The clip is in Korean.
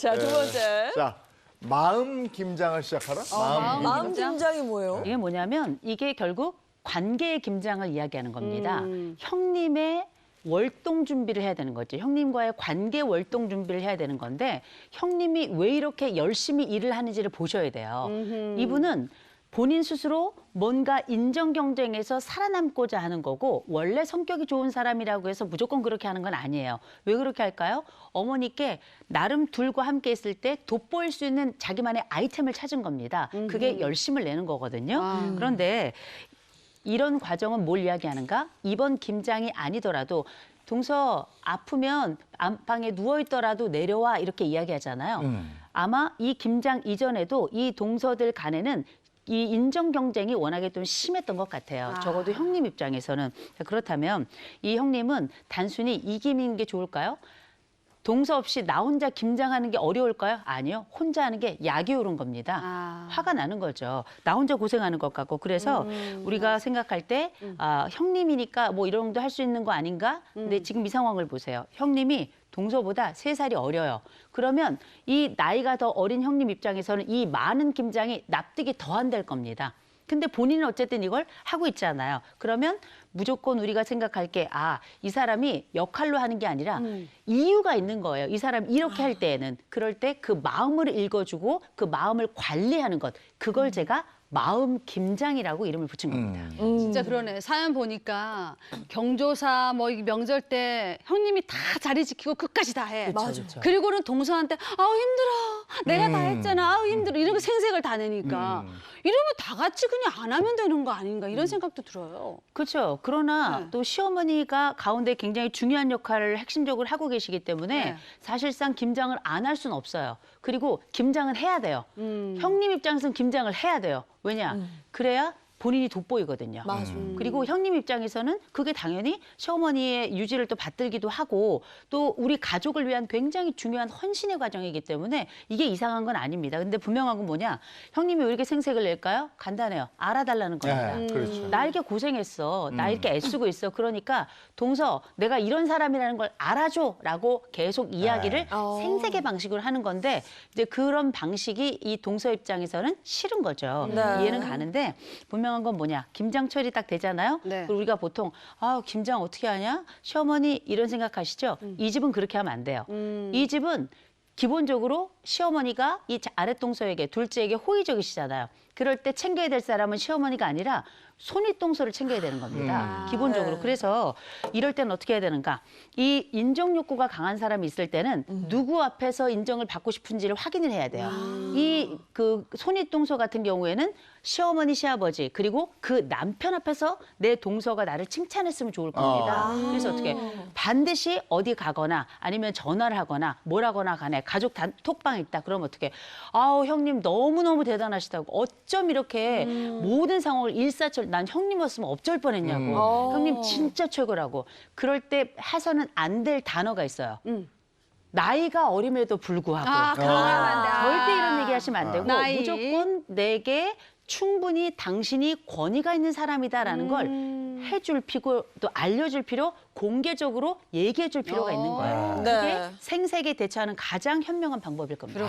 자, 두 번째. 자, 마음 김장을 시작하라. 마음, 마음 김장? 김장이 뭐예요? 이게 뭐냐면 이게 결국 관계의 김장을 이야기하는 겁니다. 음. 형님의 월동 준비를 해야 되는 거죠. 형님과의 관계 월동 준비를 해야 되는 건데 형님이 왜 이렇게 열심히 일을 하는지를 보셔야 돼요. 이분은 본인 스스로 뭔가 인정 경쟁에서 살아남고자 하는 거고 원래 성격이 좋은 사람이라고 해서 무조건 그렇게 하는 건 아니에요. 왜 그렇게 할까요? 어머니께 나름 둘과 함께 있을 때 돋보일 수 있는 자기만의 아이템을 찾은 겁니다. 그게 열심을 내는 거거든요. 아. 그런데 이런 과정은 뭘 이야기하는가? 이번 김장이 아니더라도 동서 아프면 안방에 누워 있더라도 내려와 이렇게 이야기하잖아요. 음. 아마 이 김장 이전에도 이 동서들 간에는 이 인정 경쟁이 워낙에 좀 심했던 것 같아요. 적어도 형님 입장에서는 그렇다면 이 형님은 단순히 이기는 게 좋을까요? 동서 없이 나 혼자 김장하는 게 어려울까요? 아니요. 혼자 하는 게 약이 오른 겁니다. 아. 화가 나는 거죠. 나 혼자 고생하는 것 같고. 그래서 우리가 생각할 때 아, 형님이니까 뭐 이런 정도 할 수 있는 거 아닌가? 근데 지금 이 상황을 보세요. 형님이 동서보다 세살이 어려요. 그러면 이 나이가 더 어린 형님 입장에서는 이 많은 김장이 납득이 더 안 될 겁니다. 근데 본인은 어쨌든 이걸 하고 있잖아요. 그러면 무조건 우리가 생각할 게, 아, 이 사람이 역할로 하는 게 아니라 이유가 있는 거예요. 이 사람 이렇게 할 때에는. 그럴 때 그 마음을 읽어주고 그 마음을 관리하는 것. 그걸 제가 마음 김장이라고 이름을 붙인 겁니다. 음. 진짜 그러네. 사연 보니까 경조사 뭐 명절 때 형님이 다 자리 지키고 끝까지 다 해. 맞아. 그리고는 동서한테 아우 힘들어. 내가 다 음. 했잖아. 아우 힘들어. 이런 거 생색을 다 내니까 음. 이러면 다 같이 그냥 안 하면 되는 거 아닌가 이런 생각도 들어요. 그렇죠. 그러나 네. 또 시어머니가 가운데 굉장히 중요한 역할을 핵심적으로 하고 계시기 때문에 네. 사실상 김장을 안 할 수는 없어요. 그리고 김장은 해야 돼요. 음. 형님 입장에서는 김장을 해야 돼요. 왜냐? 그래야 본인이 돋보이거든요. 맞아. 음. 그리고 형님 입장에서는 그게 당연히 시어머니의 유지를 또 받들기도 하고 또 우리 가족을 위한 굉장히 중요한 헌신의 과정이기 때문에 이게 이상한 건 아닙니다. 근데 분명한 건 뭐냐? 형님이 왜 이렇게 생색을 낼까요? 간단해요. 알아달라는 겁니다. 네, 그렇죠. 나 이렇게 고생했어. 나 이렇게 애쓰고 있어. 그러니까 동서 내가 이런 사람이라는 걸 알아줘라고 계속 이야기를 네. 어. 생색의 방식으로 하는 건데 이제 그런 방식이 이 동서 입장에서는 싫은 거죠. 네. 이해는 가는데 분명 한 건 뭐냐? 김장철이 딱 되잖아요. 네. 그리고 우리가 보통 아 김장 어떻게 하냐? 시어머니 이런 생각하시죠? 이 집은 그렇게 하면 안 돼요. 음. 이 집은 기본적으로 시어머니가 이 자- 아랫동서에게 둘째에게 호의적이시잖아요. 그럴 때 챙겨야 될 사람은 시어머니가 아니라 손윗동서를 챙겨야 되는 겁니다. 기본적으로. 네. 그래서 이럴 때는 어떻게 해야 되는가? 이 인정 욕구가 강한 사람이 있을 때는 누구 앞에서 인정을 받고 싶은지를 확인을 해야 돼요. 이그 손윗동서 같은 경우에는 시어머니, 시아버지 그리고 그 남편 앞에서 내 동서가 나를 칭찬했으면 좋을 겁니다. 그래서 어떻게 반드시 어디 가거나 아니면 전화를 하거나 뭐라거나 간에 가족 단 톡방에 있다 그러면 어떻게 아우 형님 너무너무 대단하시다고 어쩜 이렇게 모든 상황을 일사철 난 형님이었으면 어쩔 뻔했냐고 음. 어. 형님 진짜 최고라고 그럴 때 해서는 안 될 단어가 있어요. 나이가 어림에도 불구하고 아, 그러면 안 돼. 아. 절대 이런 얘기 하시면 안 되고 나이. 무조건 내게 충분히 당신이 권위가 있는 사람이다라는 음. 걸 해줄 필요 또 알려줄 필요 공개적으로 얘기해줄 필요가 있는 거예요. 어. 그게 네. 생색에 대처하는 가장 현명한 방법일 겁니다.